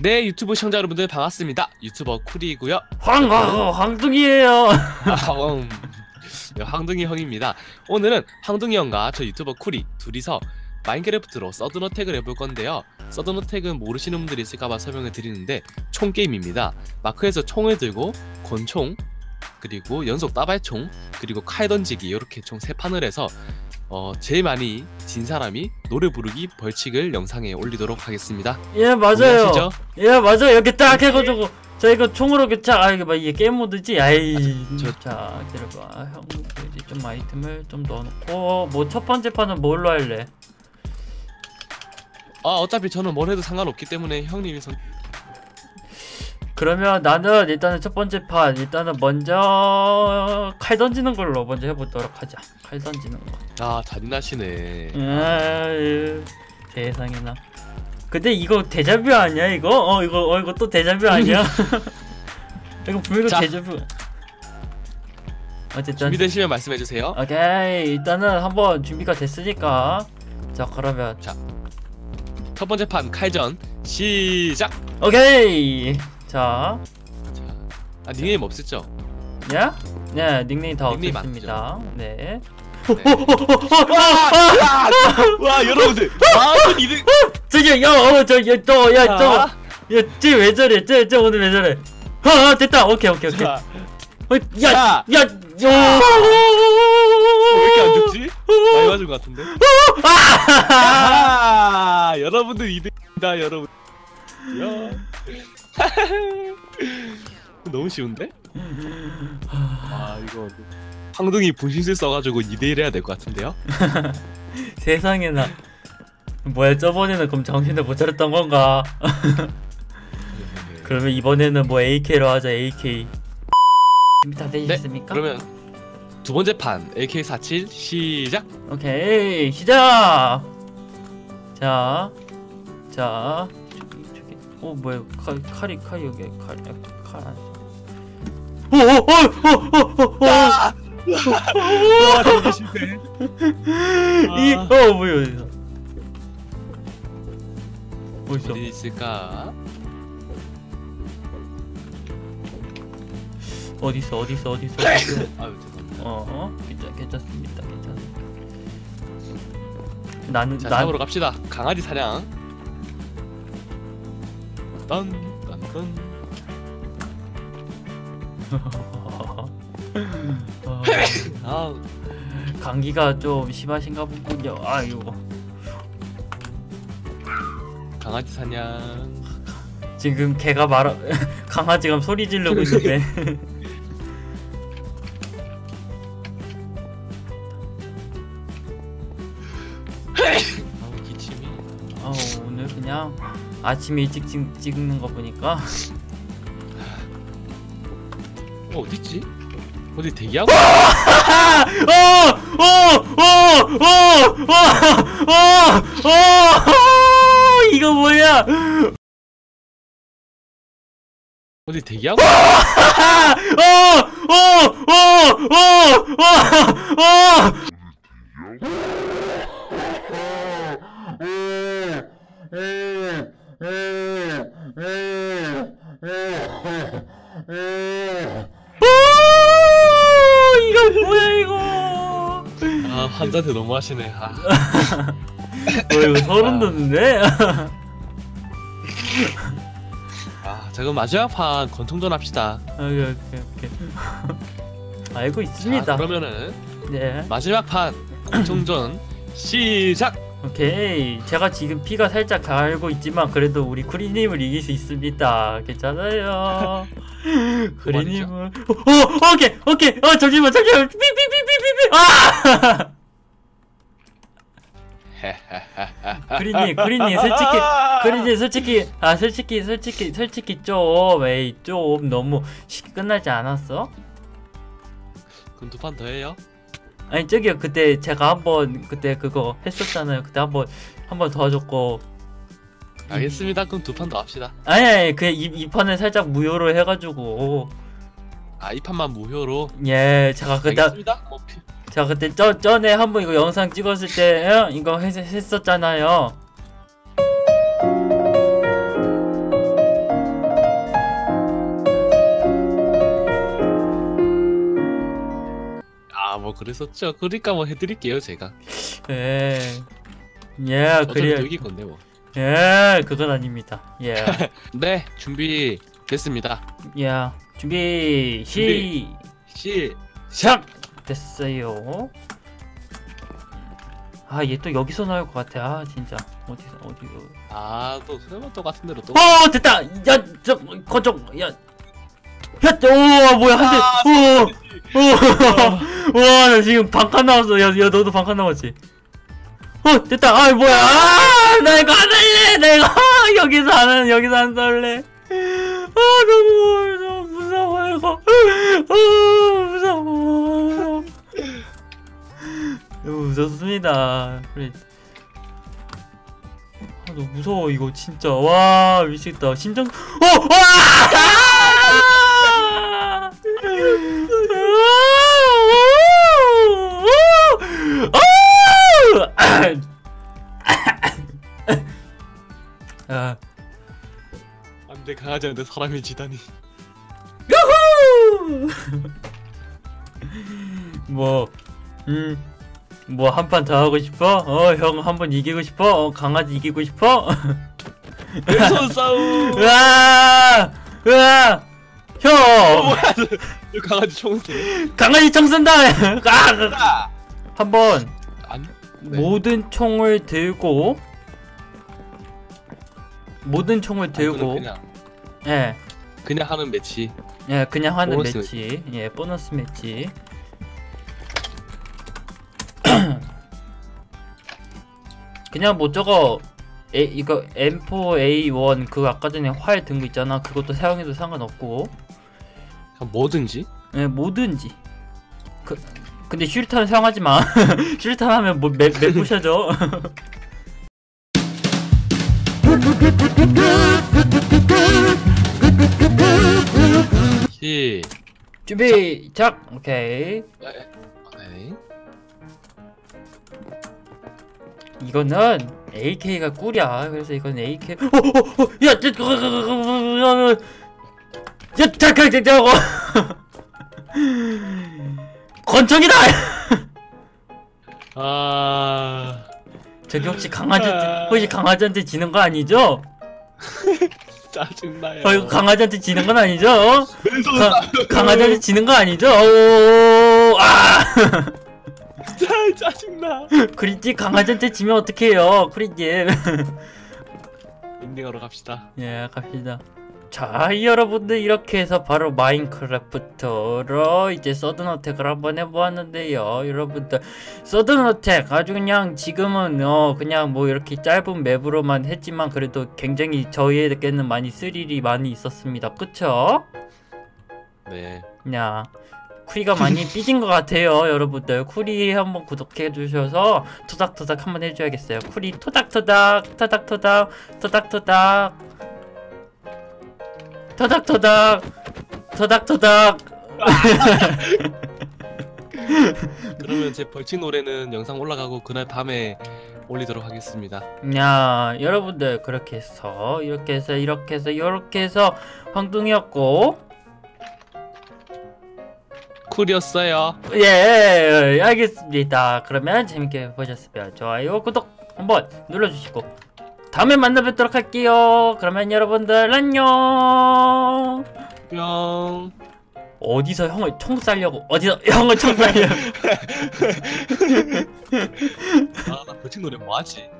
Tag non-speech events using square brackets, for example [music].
네 유튜브 시청자 여러분들 반갑습니다. 유튜버 쿨이고요. 황, 황, 황둥이에요. [laughs] 아, 음. 네, 황둥이 형입니다. 오늘은 황둥이 형과 저 유튜버 쿨이 둘이서 마인크래프트로 서든어택을 해볼 건데요. 서든어택은 모르시는 분들이 있을까봐 설명을 드리는데 총 게임입니다. 마크에서 총을 들고 권총 그리고 연속 따발총 그리고 칼 던지기 이렇게 총 세 판을 해서 어, 제일 많이 진 사람이 노래 부르기 벌칙을 영상에 올리도록 하겠습니다 예, 맞아요. 이해하시죠? 예, 맞아요. 이렇게 딱 해가지고. 자, 이거 총으로 쫙, 아, 이게 막 이게 게임 모드지? 아이. 저- 자, 기다려봐. 형, 이제 좀 아이템을 좀 넣어놓고. 뭐, 첫 번째 판은 뭘로 할래? 아 어차피 저는 뭘 해도 상관없기 때문에 형님이 선... 그러면 나는 일단은 첫 번째 판, 일단은 먼저 칼 던지는 걸로 먼저 해보도록 하자. 칼 던지는 거. 아 잔인하시네 아유, 세상에나. 근데 이거 데자뷰 아니야 이거? 어 이거 어 이거 또 데자뷰 아니야? [laughs] [laughs] 이거 분명 자. 데자뷰. 어쨌든 준비되시면 말씀해주세요 오케이 일단은 한번 준비가 됐으니까 자 그러면 첫 번째 판 칼전 시작 오케이 자 자, 아 닉네임 없었죠? 야? 네 닉네임 다 닉네임 없습니다. 네. 네. 와 여러분들 마음은 이득 저기 야어저야또야또야쟤왜 저래? 쟤쟤 오늘 왜 저래? 아 됐다 오케이 오케이 오케이. 자, 어, 야, 자. 야, 야, 왜 이렇게 안 죽지? 많이 맞은 것 같은데 아, 여러분들 이득이다 여러분 야. [laughs] 너무 쉬운데? 아 이거 황둥이 분신술 써가지고 2대1 해야 될 것 같은데요? [laughs] 세상에나. 뭐야, 저번에는 그럼 정신을 못 차렸던 건가? [laughs] 그러면 이번에는 뭐 AK로 하자, AK. 준비 다네 되셨습니까? 그러면 두 번째 판 AK47 시작 오케이, 시작! 자, 자. 어, 뭐야, 칼, 칼이, 칼이 여기, 칼, 아, 칼 안. 오, 오, 오, 오, 오, 오, 오. 와 되게 실패 이, 어, 뭐야, 어디서? 어디서? 어디 있을까? 어디서, 어디서, 어디서, 어디서? 아유 죄송합니다 어, 괜찮, 괜찮습니다, 괜찮습니다. 나는, 자 난, 잡으러 갑시다 강아지 사냥 딴딴딴 어, 아 감기가 좀 심하신가 보군요. 아유, 강아지 사냥 지금 개가 말아, [laughs] 강아지가 소리 지르고 있는데. 아우 기침이 아 오늘 그냥 아침에 일찍 찍, 찍 는 거 보니까 어 어딨지? 어디 대기하고 어어어어어어어 이거 뭐야? 어디 대기하고 어어어어어어어 이거 뭐야 이거? 아 환자한테 너무 하시네 아, 어 이거 소름 돋는데? 아자 그럼 마지막 판 권총전 합시다 오케이 오케이 오케이. 알고 자 있습니다. 그러면은 네. 마지막 판 권총전 시작 오케이. 제가 지금 피가 살짝 갈고 있지만 그래도 우리 쿠리님을 이길 수 있습니다. 괜찮아요. [laughs] 쿠리님은. 어, 어, 오케이, 오케이. 어, 잠시만, 잠시만. 삐삐삐삐삐삐. 아! 쿠리님, 쿠리님, 솔직히, 쿠리님, 솔직히, 아, 솔직히, 솔직히, 솔직히 좀, 에이, 좀 너무 쉽게 끝나지 않았어? 그럼 두 판 더 해요? 아니 저기요 그때 제가 한번 그때 그거 했었잖아요 그때 한번 한번 도와줬고 알겠습니다 그럼 두 판 더 합시다 아니 아니 그이 이 판은 살짝 무효로 해가지고 아, 이 판만 무효로. 예, 제가 그때 알겠습니다. 뭐 피- 제가 그때 저 전에 한번 이거 영상 찍었을 때 어? 이거 했, 했었잖아요. 그랬었죠. 그러니까 뭐 해드릴게요, 제가. 예, 예, 그래, 또 이길 건데 뭐. 예, 그건 아닙니다. 예, [laughs] 네, 준비 됐습니다. 예, 준비 준비. 시. 시. 작 됐어요. 아 얘 또 여기서 나올 것 같아. 아 진짜 어디서 어디로? 아, 또 설마 또 같은 데로 또. 어 됐다. 야저 거쪽 야. 야, 오 뭐야 한 대. 오, 오, 와, 나 지금 반칸 나왔어. 야, 야, 너도 반칸 나왔지? 어, 됐다. 아, 뭐야? 아, 나 이거 안 할래. 내가 [laughs] 여기서 안 여기서 안 살래. 아, 너무 너무 무서워 이거. 아, 무서워. 너무 무섭습니다. 아, 너무 무서워 이거 진짜. 와, 미치겠다. 심장. 어, 와! 강아지한테 사람이 지다니. [laughs] 뭐, 음, 뭐 한 판 더 하고 싶어? 어, 형 한 번 이기고 싶어? 어, 강아지 이기고 싶어? 왼손 싸움. 으아, 으아, 형, 뭐야? 저 강아지 총 쏘네. 강아지 총 쏜다. [laughs] 아, 아! 한번 안. 네. 모든 총을 들고 모든 총을 들고 그냥 예, 그냥 하는 매치. 예, 그냥 하는 보너스 매치, 예, 보너스 매치. [clears throat] 그냥 뭐 저거 에, 이거 M4A1 그 아까 전에 활 든 거 있잖아. 그것도 사용해도 상관없고, 뭐든지. 예, 뭐든지. 그 근데 슈리탄 사용하지 마. [laughs] 슈리탄 하면 뭐 맵 맵 부셔져. [laughs] 준비, 작. 오케이. 네. 이거는 AK가 꿀이야. 그래서 이건 AK. 어, 어, 어, 야, 야, 야, 잠깐, 잠깐, 저거. [laughs] 권총이다. 아. 저기 혹시 강아지 혹시 강아지한테 지는 거 아니죠? 짜증나요. 어, 이거 강아지한테 지는 건 아니죠? 어? 가-. 강아지한테 지는 거 아니죠? 오, 아, 진짜 [laughs] 짜증나. 크리지 강아지한테 지면 어떡해요, 크리지. 엔딩하러 갑시다. 예, 갑시다. 자, 여러분들 이렇게 해서 바로 마인크래프트로 이제 서든 어택을 한번 해보았는데요. 여러분들 서든 어택 아주 그냥 지금은 어 그냥 뭐 이렇게 짧은 맵으로만 했지만 그래도 굉장히 저희에게는 많이 스릴이 많이 있었습니다. 그쵸? 네. 야 쿠리가 많이 [laughs] 삐진 것 같아요 여러분들 쿠리 한번 구독해 주셔서 토닥토닥 한번 해줘야겠어요 쿠리 토닥토닥 토닥토닥 토닥토닥 토닥토닥. 토닥토닥. [laughs] 그러면 제 벌칙 노래는 영상 올라가고 그날 밤에 올리도록 하겠습니다. 야 여러분들 그렇게 해서 이렇게 해서 이렇게 해서 이렇게 해서 황둥이었고. 쿨이었어요. 예 알겠습니다. 그러면 재밌게 보셨으면 좋아요 구독 한번 눌러주시고 다음에 만나 뵙도록 할게요. 그러면 여러분들 안녕. 안녕. 어디서 형을 총 쌀려고 어디서 형을 총 쌀려고 아나 고친 노래 뭐하지